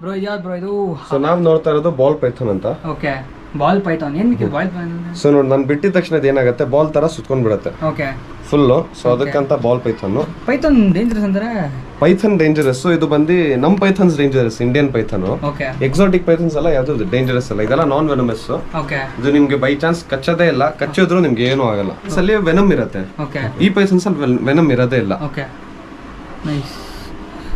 Bro ಇದ್ಯಾವ್ದು bro ಇದು? So ನಾವ್ ನೋಡ್ತಾ ಇರೋದು ಬಾಲ್ ಪೈಥನ್ ಅಂತ. ಓಕೆ ಬಾಲ್ ಪೈಥನ್ ಏನ್ ಬೇಕಿದೆ ಬಾಲ್ ಪೈಥಾನ್ ಸೊ ನೋಡಿ ನಾನು ಬಿಟ್ಟಿದ ತಕ್ಷಣ ಅದೇನಾಗುತ್ತೆ ಬಾಲ್ ತರ ಸುತ್ಕೊಂಡ್ ಬಿಡುತ್ತೆ ಓಕೆ ಫುಲ್ಲು ಸೊ ಅದಕ್ಕಂತ ಬಾಲ್ ಪೈಥನ್ ಪೈಥನ್ ಡೇಂಜರಸ್ ಅಂದ್ರೆ? ಪೈಥನ್ ಡೇಂಜರಸ್ ಇದು ಬಂದು ನಮ್ pythons dangerous Indian python exotic pythons ಎಲ್ಲ ಯಾವ್ದು ಡೇಂಜರಸ್ ಅಲ್ಲ. ಇದೆಲ್ಲ ನಾನ್ ವೆನಮಸ್ ಇದು ನಿಮ್ಗೆ ಬೈ ಚಾನ್ಸ್ ಕಚ್ಚದೇ ಇಲ್ಲ. ಕಚ್ಚಿದ್ರು ನಿಮ್ಗೆ ಏನೂ ಆಗಲ್ಲ. ಅಲ್ಲಿ ವೆನಮ್ ಇರುತ್ತೆ. ಈ ಪೈಥನ್ಸ್ ಅಲ್ಲಿ ವೆನಮ್ ಇರೋದೇ ಇಲ್ಲ.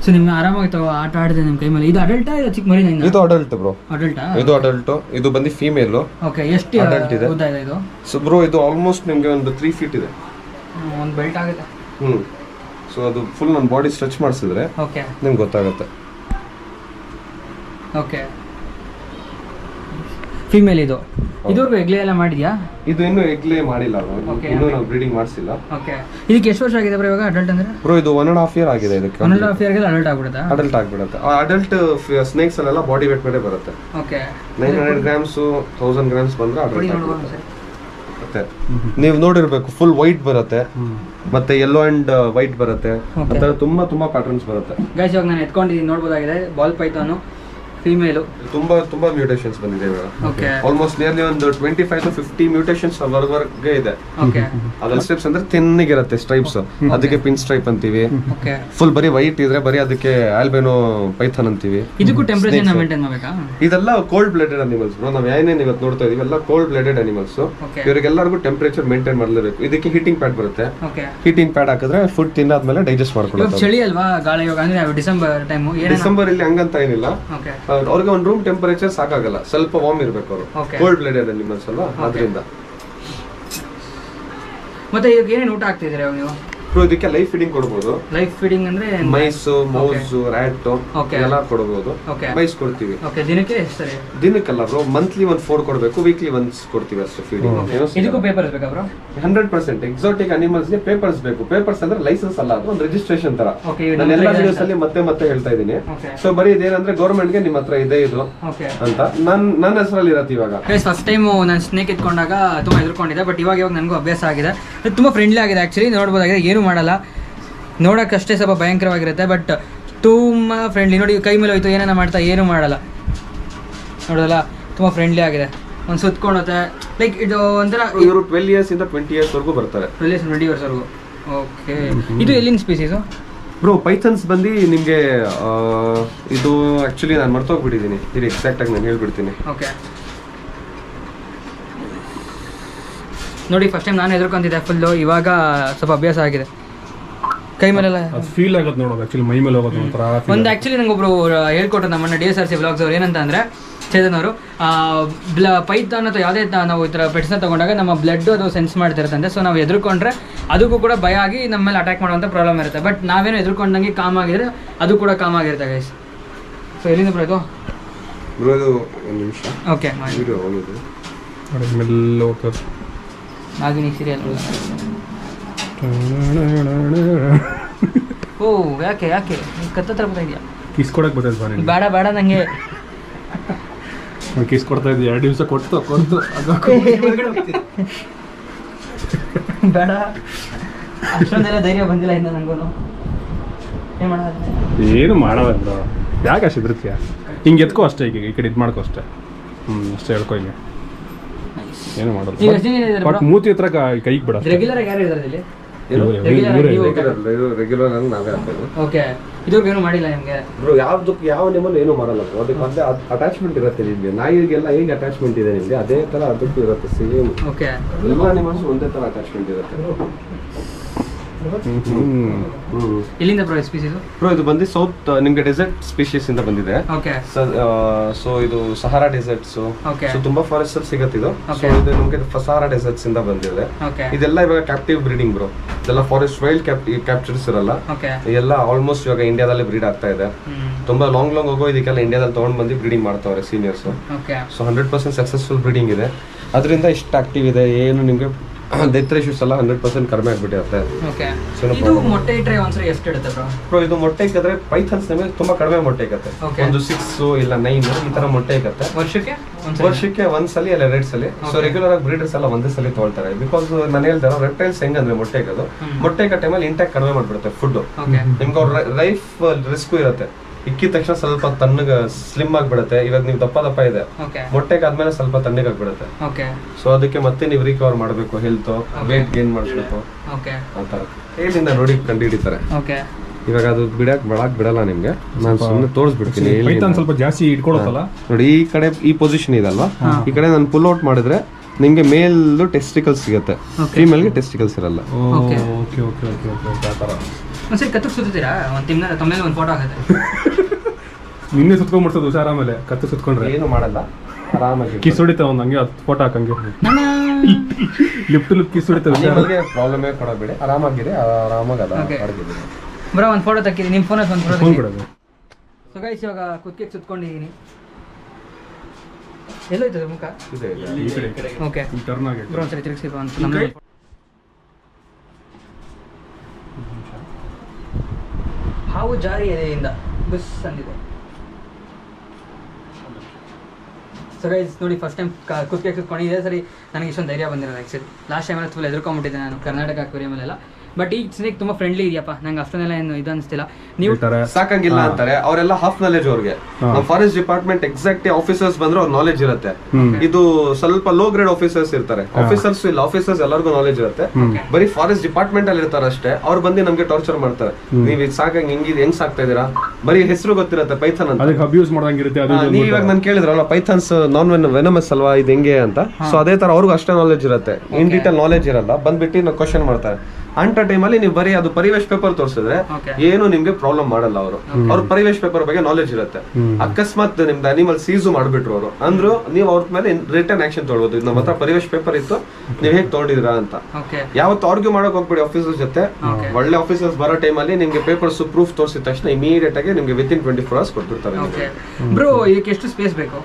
ಸೊ ನಿಮ್ಗೆ ಆರಾಮಾಗಿ ತಗೋ ಆಟ ಆಡಿದೆ ನಿಮ್ಮ ಕೈ ಮೇಲೆ ಇದು ಅಡಲ್ಟಾ ಇದು ಚಿಕ್ಕ ಮರಿ ಇದು ಅಡಲ್ಟ್ ಬ್ರೋ ಅಡಲ್ಟಾ ಇದು ಅಡಲ್ಟ್ ಇದು ಬಂದು ಫೀಮೇಲ್ ಓಕೆ ಎಷ್ಟು ಅಡಲ್ಟ್ ಇದೆ. ಉದ್ದ ಇದೆ ಇದು? ಸೊ ಬ್ರೋ ಇದು ಆಲ್ಮೋಸ್ಟ್ ನಿಮಗೆ ಒಂದು ತ್ರೀ ಫೀಟ್ ಇದೆ. ಒಂದು ಬೆಲ್ಟ್ ಆಗುತ್ತೆ. ಹ್ಮ್. ಸೊ ಅದು ಫುಲ್ ನನ್ನ ಬಾಡಿ ಸ್ಟ್ರೆಚ್ ಮಾಡಿಸಿದ್ರೆ ಓಕೆ ನಿಮ್ಗೆ ಗೊತ್ತಾಗುತ್ತೆ. ಓಕೆ ಫೀಮೇಲ್ ಇದು? ಇದುವರೆಗೂ ಎಗ್ಲೇ ಎಲ್ಲ ಮಾಡಿದ್ಯಾ? ಇದು ಇನ್ನೂ ಎಗ್ಲೇ ಮಾಡಿಲ್ಲ. Okay, ಇನ್ನೂ ನಾವು ಬ್ರೀಡಿಂಗ್ ಮಾಡಿಸಿಲ್ಲ. ಓಕೆ ಇದಕ್ಕೆ ಎಷ್ಟು ವರ್ಷ ಆಗಿದೆ ಬ್ರೋ ಇವಾಗ ಅಡಲ್ಟ್ ಅಂದ್ರೆ? ಬ್ರೋ ಇದು ಒನ್ ಅಂಡ್ ಹಾಫ್ ಇಯರ್ ಆಗಿದೆ ಇದಕ್ಕೆ ಒನ್ ಅಂಡ್ ಹಾಫ್ ಇಯರ್ಗೆ ಅಡಲ್ಟ್ ಆಗ್ಬಿಡುತ್ತಾ? ಅಡಲ್ಟ್ ಆಗ್ಬಿಡುತ್ತೆ. ಅಡಲ್ಟ್ ಸ್ನೇಕ್ಸ್ ಅಲ್ಲೆಲ್ಲ ಬಾಡಿ ವೇಟ್ ಮೇಲೆ ಬರುತ್ತೆ. Okay nine hundred grams thousand grams ಬಂದ್ರೆ ಕೊಡಿ ಅಡಲ್ಟ್ ನೋಡುವ ಆಗ್ಬಿಡುತ್ತೆ. ಒಂದ್ಸರಿ. ಮತ್ತೆ ನೀವು ನೋಡಿರ್ಬೇಕು ಫುಲ್ ವೈಟ್ ಬರುತ್ತೆ. ಮತ್ತೆ ಯೆಲ್ಲೋ ಅಂಡ್ ವೈಟ್ ಬರುತ್ತೆ. Okay. ಆ ಥರ ತುಂಬಾ ತುಂಬಾ ಪ್ಯಾಟರ್ನ್ಸ್ ಬರುತ್ತೆ. ಗೈಸ್ ಇವಾಗ ನಾನು ಎತ್ಕೊಂಡಿದ್ದೀನಿ ನೋಡಬಹುದಾಗಿದೆ ಬಾಲ್ ಪೈಥಾನು ಫೀಮೇಲು ತುಂಬಾ ತುಂಬಾ ಮ್ಯೂಟೇಷನ್ಸ್ ಬಂದಿದೆ ಇವಾಗ. ಓಕೆ ಆಲ್ಮೋಸ್ಟ್ ನಿಯರ್ಲಿ ಒಂದು twenty five to fifty mutations ವರ್ಗೆ ಇದೆ. ಓಕೆ ಅದ್ರಲ್ಲಿ ಸ್ಟ್ರೈಪ್ಸ್ ಅಂದ್ರೆ ತಿನ್ನಗಿರುತ್ತೆ ಸ್ಟ್ರೈಪ್ಸ್ ಅದಕ್ಕೆ ಪಿನ್ ಸ್ಟ್ರೈಪ್ ಅಂತೀವಿ. ಓಕೆ ಫುಲ್ ಬರೀ ವೈಟ್ ಇದ್ರೆ ಬರೀ ಅದಕ್ಕೆ ಆಲ್ಬೇನೋ ಪೈಥನ್ ಅಂತೀವಿ. ಇದಕ್ಕೂ ಟೆಂಪರೇಚರ್ ಮೇಂಟೈನ್ ಮಾಡಬೇಕಾ? ಇದೆಲ್ಲ ಕೋಲ್ಡ್ ಬ್ಲಡೆಡ್ ಅನಿಮಲ್ಸ್ ನಾವು ಏನೇನು ಇವತ್ತು ನೋಡ್ತಾ ಇದೀವಿ ಎಲ್ಲ ಕೋಲ್ಡ್ ಬ್ಲಡೆಡ್ ಅನಿಮಲ್ಸ್ ಇವರಿಗೆಲ್ಲರಿಗೂ ಟೆಂಪರೇಚರ್ ಮೇಂಟೈನ್ ಮಾಡಲೇಬೇಕು. ಇದಕ್ಕೆ ಹೀಟಿಂಗ್ ಪ್ಯಾಡ್ ಬರುತ್ತೆ. ಹೀಟಿಂಗ್ ಪ್ಯಾಡ್ ಹಾಕಿದ್ರೆ ಫುಡ್ ತಿನ್ನಾದ್ಮೇಲೆ ಡೈಜೆಸ್ಟ್ ಇವಾಗ ಮಾಡ್ಕೊಳ್ಳುತ್ತೆ ಚಳಿ ಅಲ್ವಾ ಗಾಳಿ ಅಂದ್ರೆ ಡಿಸೆಂಬರ್ ಟೈಮ್ ಡಿಸೆಂಬರ್ ಇಲ್ಲಿ ಹಂಗಂತ ಏನಿಲ್ಲ. ಅವ್ರಿಗೆ ಒಂದು ರೂಮ್ ಟೆಂಪರೇಚರ್ ಸಾಕಾಗಲ್ಲ. ಸ್ವಲ್ಪ ವಾರ್ಮ್ ಇರಬೇಕು ಅವರು. ಕೋಲ್ಡ್ ಬ್ಲಡೆಡ್ ಅನಿಮಲ್ಸ್ ಅಲ್ವಾ ಅದರಿಂದ. ಮತ್ತೆ ಇವಾಗ ಏನೇನು ಊಟ ಆಗ್ತಿದ್ದೀರಾ ನೀವು? ಇದಕ್ಕೆ ಲೈಫ್ ಫೀಡಿಂಗ್ ಕೊಡ್ಬೋದು. ಲೈಫ್ ಫೀಡಿಂಗ್ ಅಂದ್ರೆ ಮೈಸು ಮೌಸ್ ರ್ಯಾಟ್. ಎಲ್ಲ ಕೊಡಬಹುದು ಓಕೆ ಮೈಸ್ ಕೊಡ್ತೀವಿ. ಓಕೆ ದಿನಕ್ಕೆ ಎಷ್ಟು ಸರಿ? ದಿನಕ್ಕಲ್ಲ ಬ್ರೋ ಮಂತ್ಲಿ ಒನ್ ಫೋರ್ ಕೊಡಬೇಕು ವೀಕ್ಲಿ ಒನ್ಸ್ ಕೊಡ್ತೀವಿ ಅಷ್ಟೇ ಇದಕ್ಕೂ ಫೀಡಿಂಗ್ ಪೇಪರ್ಸ್ ಬೇಕಾ ಬ್ರೋ ಹಂಡ್ರೆಡ್ ಪರ್ಸೆಂಟ್ ಎಕ್ಸಾಟಿಕ್ ಅನಿಮಲ್ಸ್ಗೆ ಪೇಪರ್ಸ್ ಬೇಕು. ಪೇಪರ್ಸ್ ಅಂದ್ರೆ ಲೈಸೆನ್ಸ್ ಅಲ್ಲ ಅದು ಒಂದು ರಿಜಿಸ್ಟ್ರೇಷನ್ ತರ. ನಾನು ಎಲ್ಲ ವಿಡಿಯೋಸ್ ಅಲ್ಲಿ ಮತ್ತೆ ಮತ್ತೆ ಹೇಳ್ತಾ ಇದ್ದೀನಿ. ಸೊ ಬರೀ ಇದೇನಂದ್ರೆ ಗೌರ್ಮೆಂಟ್ಗೆ ನಿಮ್ಮ ಹತ್ರ ಇದೆ ಇದು ಅಂತ. ನನ್ ನನ್ನ ಹೆಸರಲ್ಲಿ ಇರತ್ತೆ ಇವಾಗ. ಫಸ್ಟ್ ಟೈಮ್ ನಾನು ಸ್ನೇಕ್ ಇಟ್ಕೊಂಡಾಗ ತುಂಬಾ ಹೆದರ್ಕೊಂಡಿದ್ದೆ ಬಟ್ ಇವಾಗ ಇವಾಗ ನನಗೂ ಅಭ್ಯಾಸ ಆಗಿದೆ. ತುಂಬ ಫ್ರೆಂಡ್ಲಿ ಆಗಿದೆ ಆಕ್ಚುಲಿ ನೋಡಬಹುದಾಗಿದೆ ಏನೂ ಮಾಡಲ್ಲ. ನೋಡೋಕ್ಕಷ್ಟೇ ಸ್ವಲ್ಪ ಭಯಂಕರವಾಗಿರುತ್ತೆ ಬಟ್ ತುಂಬ ಫ್ರೆಂಡ್ಲಿ ನೋಡಿ ಕೈ ಮೇಲೆ ಹೋಯ್ತು ಏನೇನೋ ಮಾಡ್ತಾ ಏನೂ ಮಾಡಲ್ಲ. ನೋಡೋದಲ್ಲ ತುಂಬ ಫ್ರೆಂಡ್ಲಿ ಆಗಿದೆ. ಒಂದು ಸುತ್ಕೊಂಡತ್ತೆ ಲೈಕ್ ಇದು ಒಂಥರ ಇವರು ಟ್ವೆಲ್ ಇಯರ್ಸ್ ಇಂದ ಟ್ವೆಂಟಿ ಇಯರ್ಸ್ ವರೆಗೂ ಬರ್ತಾರೆ. ಇಯರ್ಸ್ ಟ್ವೆಂಟಿ ಇಯರ್ಸ್ವರೆಗೂ ಓಕೆ ಇದು ಎಲ್ಲಿನ ಸ್ಪೀಸೀಸು ಬ್ರೋ ಪೈಥನ್ಸ್ ಬಂದು ನಿಮಗೆ ಇದು ಆ್ಯಕ್ಚುಲಿ ನಾನು ಮರ್ತೋಗ್ಬಿಟ್ಟಿದ್ದೀನಿ. ಇದು ಎಕ್ಸಾಕ್ಟಾಗಿ ನಾನು ಹೇಳ್ಬಿಡ್ತೀನಿ. ಓಕೆ ನೋಡಿ ಫಸ್ಟ್ ಟೈಮ್ ನಾನು ಹೆದರ್ಕೊಂತಿದ್ದೆ ಫುಲ್ಲು ಇವಾಗ ಸ್ವಲ್ಪ ಅಭ್ಯಾಸ ಆಗಿದೆ. ಕೈ ಮೇಲೆಲ್ಲ ಅದು ಫೀಲ್ ಆಗುತ್ತೆ ನೋಡೋದು ಆಕ್ಚುಲಿ ಮೈ ಮೇಲೆ ಹೋಗೋದು ಒಂಥರ ಒಂದು ಆ್ಯಕ್ಚುಲಿ ನಂಗೆ ಒಬ್ಬರು ಹೇಳ್ಕೊಟ್ರು ನಮ್ಮನ್ನ D S R C blogs ಅವ್ರು. ಏನಂತ ಅಂದರೆ ಚೇತನ್ ಅವರು ಬ್ಲ ಪೈಥಾನ್ ಅಥವಾ ಯಾವುದೇ ನಾವು ಈ ಥರ ಪೆಟ್ಸ್ನ ತಗೊಂಡಾಗ ನಮ್ಮ ಬ್ಲಡ್ ಅದು ಸೆನ್ಸ್ ಮಾಡ್ತಿರುತ್ತಂತೆ ಸೊ ನಾವು ಎದುರ್ಕೊಂಡ್ರೆ ಅದಕ್ಕೂ ಕೂಡ ಭಯ ಆಗಿ ನಮ್ಮ ಮೇಲೆ ಅಟ್ಯಾಕ್ ಮಾಡುವಂಥ ಪ್ರಾಬ್ಲಮ್ ಇರುತ್ತೆ. ಬಟ್ ನಾವೇನು ಎದುರ್ಕೊಂಡಂಗೆ ಕಾಮ್ ಆಗಿದ್ರೆ ಅದು ಕೂಡ ಕಾಮ್ ಆಗಿರುತ್ತೆ ಗೈಸ್ ಸೊ ಎಲ್ಲಿಂದ ಬರೋದು ಬ್ರೋ ಇದು ಒಂದು ನಿಮಿಷ. ಓಕೆ ನೋಡಿ ಮೆಲ್ಲ ಹೋಗ್ತದೆ ನಾಗಿನಿ ಸೀರಿಯಲ್ ಓ ಯಾಕೆ ಯಾಕೆ? ಕತ್ತತ್ರ ಬರ್ತಾ ಇದೆಯಾ? ಕಿಸ್ ಕೊಡಕ್ ಬರ್ತದೆ ಬೇಡ ಬೇಡ ನನಗೆ ಕಿಸ್ ಕೊಡ್ತಾ ಇದ್ದೆ. ಎರಡು ದಿವಸ ಕೊಡ್ತು ಕೊಡ್ತು. ಬೇಡ. ಅಷ್ಟೊಂದೆಲ್ಲ ಧೈರ್ಯ ಬಂದಿಲ್ಲ ಇನ್ನು ನನಗೂ ಏನು ಮಾಡೋದು? ಏನು ಮಾಡಲ್ಲ ಬ್ರೋ ಯಾಕೆ ಅಷ್ಟು ಹಿಂಗೆ ಎತ್ಕೋ ಅಷ್ಟೇ ಈಗ ಈ ಕಡೆ ಇದು ಮಾಡ್ಕೋ ಅಷ್ಟೇ. ಹ್ಞೂ ಅಷ್ಟೇ ಹೇಳ್ಕೊ ಹಿಂಗೆ. ಏನು ಮಾಡಲ್ಲ ಇದ್ದಾರೆ ಬಟ್ ಮೂತಿ ಹತ್ರ ಕೈಗೆ ಬಿಡ ರೆಗ್ಯುಲರ್ ಆಗಿ ಯಾರು ಇದ್ದಾರೆ ಇಲ್ಲಿ? ರೆಗ್ಯುಲರ್ ಆಗಿ ನಾವೇ ಹಾಕೋದು ಓಕೆ ಇದುವರೆಗೂ ಏನು ಮಾಡಿಲ್ಲ ನಿಮಗೆ? ಬ್ರೋ ಯಾವ್ದಕ್ಕೆ ಯಾವ ನಿಮ್ಮಲ್ಲಿ ಏನು ಮಾಡಲ್ಲ bro. ಅದಕ್ಕೆ ಅದೇ ಅಟ್ಯಾಚ್ಮೆಂಟ್ ಇರುತ್ತೆ ನಿಮಗೆ. ನಾಯಿಗೆಲ್ಲ ಹೇಗೆ ಅಟ್ಯಾಚ್ಮೆಂಟ್ ಇದೆ ನಿಮಗೆ? ಅದೇ ತರ ಅದಕ್ಕೂ ಇರುತ್ತೆ ಸೇಮ್ ಓಕೆ ಎಲ್ಲ ಒಂದೇ ತರ ಅಟ್ಯಾಚ್ಮೆಂಟ್ ಇರುತ್ತೆ. ಎಲ್ಲಿಂದ ಬ್ರೋ ಸ್ಪೀಸೀಸು ಬ್ರೋ ಇದು ಬಂದು ಸೌತ್ ನಿಮ್ಗೆ ಡೆಸರ್ಟ್ ಸ್ಪೀಶೀಸ್ ಇಂದ ಬಂದಿದೆ. ಓಕೆ ಸೊ ಇದು ಸಹಾರಾ ಡೆಸರ್ಟ್ಸ್ ಓಕೆ ಸೊ ತುಂಬಾ ಫಾರೆಸ್ಟ್ ಅಲ್ಲಿ ಸಿಗುತ್ತೆ ಇದು. ಸೊ ಇದು ನಮ್ಗೆ ಸಹಾರಾ ಡೆಸರ್ಟ್ಸ್ ಇಂದ ಬಂದಿದೆ. ಇದೆಲ್ಲ ಇವಾಗ ಕ್ಯಾಪ್ಟಿವ್ ಬ್ರೀಡಿಂಗ್ ಬ್ರೋ ಇದೆಲ್ಲ ಫಾರೆಸ್ಟ್ ವೈಲ್ಡ್ ಕ್ಯಾಪ್ಚರ್ಸ್ ಇರಲ್ಲ. ಎಲ್ಲ ಆಲ್ಮೋಸ್ಟ್ ಇವಾಗ ಇಂಡಿಯಾದಲ್ಲಿ ಬ್ರೀಡ್ ಆಗ್ತಾ ಇದೆ. ತುಂಬಾ ಲಾಂಗ್ ಲಾಂಗ್ ಹೋಗೋ ಇದಕ್ಕೆಲ್ಲ ಇಂಡಿಯಾದಲ್ಲಿ ತಗೊಂಡ್ ಬಂದು ಬ್ರೀಡಿಂಗ್ ಮಾಡ್ತಾವ್ರೆ seniors so hundred percent successful breeding ಇದೆ. ಅದರಿಂದ ಇಷ್ಟು ಆಕ್ಟಿವ್ ಇದೆ. ಏನು ನಿಮಗೆ ಡೆತ್ ರೇಷಿಯೋಸ್ ಎಲ್ಲ ಹಂಡ್ರೆಡ್ ಪರ್ಸೆಂಟ್ ಕಡಿಮೆ ಆಗ್ಬಿಟ್ಟಿರುತ್ತೆ. ಓಕೆ So, no ಇದು problem. ಮೊಟ್ಟೆ ಇಟ್ಟರೆ ಒಂದ್ಸರಿ ಎಷ್ಟು ಇಡುತ್ತೆ ಬ್ರೋ ಬ್ರೋ ಇದು ಮೊಟ್ಟೆ ಇಕ್ಕಿದ್ರೆ ಪೈಥನ್ಸ್ ನಮಗೆ ತುಂಬಾ ಕಡಿಮೆ ಮೊಟ್ಟೆ ಇಕ್ಕತ್ತೆ Okay. ಒಂದು ಸಿಕ್ಸ್ ಇಲ್ಲ ನೈನ್ ಈ ತರ ಮೊಟ್ಟೆ ಇಕ್ಕತ್ತೆ ವರ್ಷಕ್ಕೆ ಒಂದ್ಸರಿ? ವರ್ಷಕ್ಕೆ ಒಂದ್ ಸಲ ಇಲ್ಲ ಎರಡ್ ಸಲ. So Okay. ರೆಗ್ಯುಲರ್ ಆಗಿ ಬ್ರೀಡರ್ಸ್ ಎಲ್ಲ ಒಂದೇ ಸಲ ತೊಗೊಳ್ತಾರೆ. ಬಿಕಾಸ್ ನಾನು ಹೇಳ್ತಾರೆ ರೆಪ್ಟೈಲ್ಸ್ ಹೆಂಗಂದ್ರೆ ಮೊಟ್ಟೆ ಇಕ್ಕೋದು ಹ್ಮ್. ಮೊಟ್ಟೆ ಇಕ್ಕ ಟೈಮಲ್ಲಿ ಇಂಟ್ಯಾಕ್ಟ್ ಕಡಿಮೆ ಮಾಡ್ಬಿಡುತ್ತೆ ಫುಡ್ ಓಕೆ ನಿಮ್ಗೆ ಅವ್ರ ಲೈಫ್ ರಿಸ್ಕ್ ಇರುತ್ತೆ. ಇಕ್ಕಿದ ತಕ್ಷಣ ಸ್ವಲ್ಪ ತಣ್ಣಗ ಸ್ಲಿಮ್ ಆಗಿಬಿಡುತ್ತೆ. ಇವಾಗ ನೀವು ದಪ್ಪ ದಪ್ಪ ಇದೆ. ಮೊಟ್ಟೆಗೆ ಆದ್ಮೇಲೆ ಸ್ವಲ್ಪ ತಣ್ಣಗಾಗ್ಬಿಡುತ್ತೆ ಓಕೆ ಸೊ ಅದಕ್ಕೆ ಮತ್ತೆ ನೀವು ರಿಕವರ್ ಮಾಡಬೇಕು ಹೆಲ್ತ್ ವೇಟ್ ಗೇನ್ ಮಾಡಿಸ್ಬೇಕು. ಓಕೆ ಆ ಥರ. ಕೈಲಿಂದ ನೋಡಿ ಕಂಡುಹಿಡಿತಾರೆ ಓಕೆ ಇವಾಗ ಅದು ಬಿಡಕ್ ಬಿಡಕ್ ಬಿಡಲ್ಲ ನಿಮ್ಗೆ. ನಾನು ಸುಮ್ಮನೆ ತೋರಿಸ್ಬಿಡ್ತೀನಿ ಸ್ವಲ್ಪ ಜಾಸ್ತಿ ಇಟ್ಕೊಳತ್ತಲ್ಲ? ನೋಡಿ ಈ ಕಡೆ ಈ ಪೊಸಿಷನ್ ಇದಲ್ವಾ ಈ ಕಡೆ ನಾನು ಪುಲ್ ಔಟ್ ಮಾಡಿದ್ರೆ ನಿಮ್ಗೆ ಮೇಲ್ ಟೆಸ್ಟಿಕಲ್ಸ್ ಸಿಗುತ್ತೆ. ಫೀಮೇಲ್ಗೆ ಟೆಸ್ಟಿಕಲ್ಸ್ ಇರಲ್ಲ. Okay. Okay okay okay okay okay ಆ ಥರ. ಸರಿ ಕತ್ತಕ್ಕೆ ಸುತ್ತೀರಾ ಒಂದು ತಿಂಗಳ ತಮ್ಮೇಲೆ ಒಂದು ಫೋಟೋ ಆಗುತ್ತೆ ನಿನ್ನೆ ಸುತ್ಕೊಂಡ್ಬಿಡ್ತದೆ ಹುಷಾರ ಆಮೇಲೆ ಕತ್ತು ಸುತ್ಕೊಂಡ್ರೆ. ಏನು ಮಾಡಲ್ಲ ಆರಾಮಾಗಿ ಕಿಸ್ ಹೊಡಿತಾವ ಒಂದ್ ಹಂಗೆ ಹತ್ತು ಫೋಟೋ ಹಾಕಂಗೆ. ಲಿಫ್ಟ್ ಲಿಫ್ಟ್ ಕಿಸ್ ಹೊಡಿತಾವೆ ನಿಮಗೆ ಪ್ರಾಬ್ಲಮೇ ಕೊಡಬೇಡಿ ಆರಾಮಾಗಿದೆ ಆರಾಮಾಗಿ ಅದ Okay. ಅಡಗಿದೆ ಬ್ರೋ ಒಂದು ಫೋಟೋ ತಕ್ಕಿರಿ ನಿಮ್ಮ ಫೋನಲ್ಲಿ ಒಂದು ಫೋಟೋ ಫೋನ್ ಕೊಡೋದು. ಸೊ ಗೈಸ್ ಇವಾಗ ಕುತ್ತಿಗೆ ಸುತ್ಕೊಂಡಿದ್ದೀನಿ. ಎಲ್ಲೋಯ್ತದೆ ಮುಖ? ಇದೆ ಇದೆ. ಈ ಕಡೆ ಓಕೆ ಟರ್ನ್ ಆಗಿ ಬ್ರೋ ಒಂದ್ಸರಿ ತಿರುಗಿಸಿ ಅಂತ ನಮ್ಮ ಹಾವು ಜಾರಿ ಎದೆಯಿಂದ ಬಸ್ ಅಂದಿದೆ ಸೊ ನೋಡಿ ಫಸ್ಟ್ ಟೈಮ್ ಕುತ್ತಿಗೆ ಕುತ್ಕೊಂಡಿದ್ದೆ ಸರಿ ನನಗೆ ಇಷ್ಟೊಂದು ಧೈರ್ಯ ಬಂದಿರೋದು ಆ್ಯಕ್ಚುಲಿ ಲಾಸ್ಟ್ ಟೈಮ್ ಎಲ್ಲ ಫುಲ್ ಎದುರ್ಕೊಂಡ್ಬಿಟ್ಟಿದ್ದೆ ನಾನು, ಕರ್ನಾಟಕ ಅಕ್ವೇರಿಯಮಲ್ಲೆಲ್ಲ ಬಟ್ ಈ ಸ್ನೇಕ್ ತುಂಬಾ ಫ್ರೆಂಡ್ಲಿ ಇದೆಯಪ್ಪ. ನಂಗೆ ಅಷ್ಟನ್ನೆಲ್ಲ ಏನು ಇದು ಅನಿಸ್ತಿಲ್ಲ. ನೀವು ಸಾಕಂಗಿಲ್ಲ ಅಂತಾರೆ. ಅವರೆಲ್ಲ ಹಾಫ್ ನಾಲೆಜ್ ಅವ್ರಿಗೆ. ನಮ್ಮ ಫಾರೆಸ್ಟ್ ಡಿಪಾರ್ಟ್ಮೆಂಟ್ ಎಕ್ಸಾಕ್ಟ್ ಆಫೀಸರ್ಸ್ ಬಂದ್ರೆ ಅವ್ರ ನಾಲೆಜ್ ಇರುತ್ತೆ. ಇದು ಸ್ವಲ್ಪ ಲೋ ಗ್ರೇಡ್ ಆಫೀಸರ್ಸ್ ಇರ್ತಾರೆ. ಆಫೀಸರ್ಸ್ ಇಲ್ಲ ಆಫೀಸರ್ಸ್ ಎಲ್ಲರಿಗೂ ನಾಲೆಜ್ ಇರುತ್ತೆ. ಬರೀ ಫಾರೆಸ್ಟ್ ಡಿಪಾರ್ಟ್ಮೆಂಟ್ ಅಲ್ಲಿ ಇರ್ತಾರೆ ಅಷ್ಟೇ. ಅವ್ರ ಬಂದು ನಮ್ಗೆ ಟಾರ್ಚರ್ ಮಾಡ್ತಾರೆ. ನೀವ್ ಇದು ಸಾಕಂಗ್ ಹೆಂಗಿದೆ ಹೆಂಗ್ ಸಾಕ್ತಾ ಇದೀರಾ ಬರೀ ಹೆಸರು ಗೊತ್ತಿರುತ್ತೆ ಪೈಥಾನ್ ಅಂತ. ಅದಕ್ಕೆ ಅಬ್ಯೂಸ್ ಮಾಡ್ದಂಗಿರುತ್ತೆ ಅದು ನೀವ್ ಇವಾಗ ನಾನು ಕೇಳಿದ್ರಲ್ಲ ಪೈಥಾನ್ಸ್ ನಾನ್ ವೆನ್ ವೆನಮಸ್ ಅಲ್ವಾ ಇದು ಹೆಂಗೆ ಅಂತ. ಸೊ ಅದೇ ತರ ಅವ್ರಿಗೂ ಅಷ್ಟೇ ನಾಲೆಜ್ ಇರುತ್ತೆ. ಇನ್ ಡೀಟೇಲ್ ನಾಲೆಜ್ ಇರಲ್ಲ. ಬಂದ್ಬಿಟ್ಟು ನಾವು ಕ್ವಶನ್ ಮಾಡ್ತಾರೆ. ಅಂತ ಟೈಮಲ್ಲಿ ನೀವು ಬರೀ ಅದು ಪರಿವೇಶ್ ಪೇಪರ್ ತೋರಿಸಿದ್ರೆ. ಏನು ನಿಮ್ಗೆ ಪ್ರಾಬ್ಲಮ್ ಮಾಡಲ್ಲ ಅವರು. ಅವ್ರ ಪರಿವೇಶ್ ಪೇಪರ್ ಬಗ್ಗೆ ನಾಲೆಜ್ ಇರುತ್ತೆ. ಅಕಸ್ಮಾತ್ ನಿಮ್ದು ಅನಿಮಲ್ ಸೀಸು ಮಾಡ್ಬಿಟ್ರು ಅವರು. ಅಂದ್ರು ನೀವು ಅವ್ರ ಮೇಲೆ ರಿಟರ್ನ್ ಆಕ್ಷನ್ ತೊಗೊಳ್ಬೋದು. ಇದು ನಮ್ಮ ಹತ್ರ ಪರಿವೇಶ್ ಪೇಪರ್ ಇತ್ತು. ನೀವ್ ಹೇಗ್ ತೊಗೊಂಡಿದ್ರ ಅಂತ. ಓಕೆ ಯಾವತ್ತು ಆರ್ಗ್ಯೂ ಮಾಡಕ್ ಹೋಗ್ಬಿಡಿ ಆಫೀಸರ್ ಜೊತೆ. ಒಳ್ಳೆ ಆಫೀಸರ್ಸ್ ಬರೋ ಟೈಮಲ್ಲಿ ನಿಮ್ಗೆ ಪೇಪರ್ಸ್ ಪ್ರೂಫ್ ತೋರಿಸಿದ ತಕ್ಷಣ ಇಮಿಡಿಯೇಟ್ ಆಗಿ ನಿಮ್ಗೆ within twenty four hours ಕೊಟ್ಬಿಡ್ತಾರೆ ಬ್ರೋ ಇದಕ್ಕೆ ಎಷ್ಟು ಸ್ಪೇಸ್ ಬೇಕು?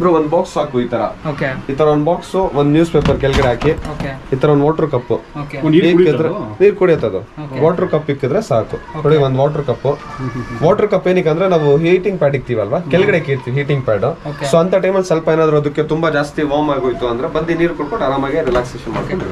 ಬ್ರೋ ಒಂದ್ ಬಾಕ್ಸ್ ಸಾಕು ಈ ತರ. ಓಕೆ ಈ ತರ ಒಂದ್ ಬಾಕ್ಸ್ ಒಂದ್ ನ್ಯೂಸ್ ಪೇಪರ್ ಕೆಳಗಡೆ ಹಾಕಿ. ಓಕೆ ಈ ತರ ಒಂದ್ ವಾಟರ್ ಕಪ್ ಓಕೆ ನೀರು ಕುಡಿಯತ್ತದು ವಾಟರ್ ಕಪ್ ಇಕ್ಕಿದ್ರೆ ಸಾಕು. ನೋಡಿ ಒಂದ್ ವಾಟರ್ ಕಪ್ ವಾಟರ್ ಕಪ್ ಏನಕ್ಕೆ ಅಂದ್ರೆ ನಾವು ಹೀಟಿಂಗ್ ಪ್ಯಾಡ್ ಇಕ್ತೀವಲ್ವಾ? ಕೆಳಗಡೆ ಇರ್ತೀವಿ ಹೀಟಿಂಗ್ ಪ್ಯಾಡ್. ಸೊ ಅಂತ ಟೈಮಲ್ಲಿ ಸ್ವಲ್ಪ ಏನಾದ್ರು ಅದಕ್ಕೆ ತುಂಬಾ ಜಾಸ್ತಿ ವಾರ್ಮ್ ಆಗೋಯ್ತು ಅಂದ್ರೆ ಬಂದು ನೀರು ಕುಡ್ಕೊಂಡು ಆರಾಮಾಗಿ ರಿಲ್ಯಾಕ್ಸೇಷನ್ ಮಾಡ್ಕೊಂಡು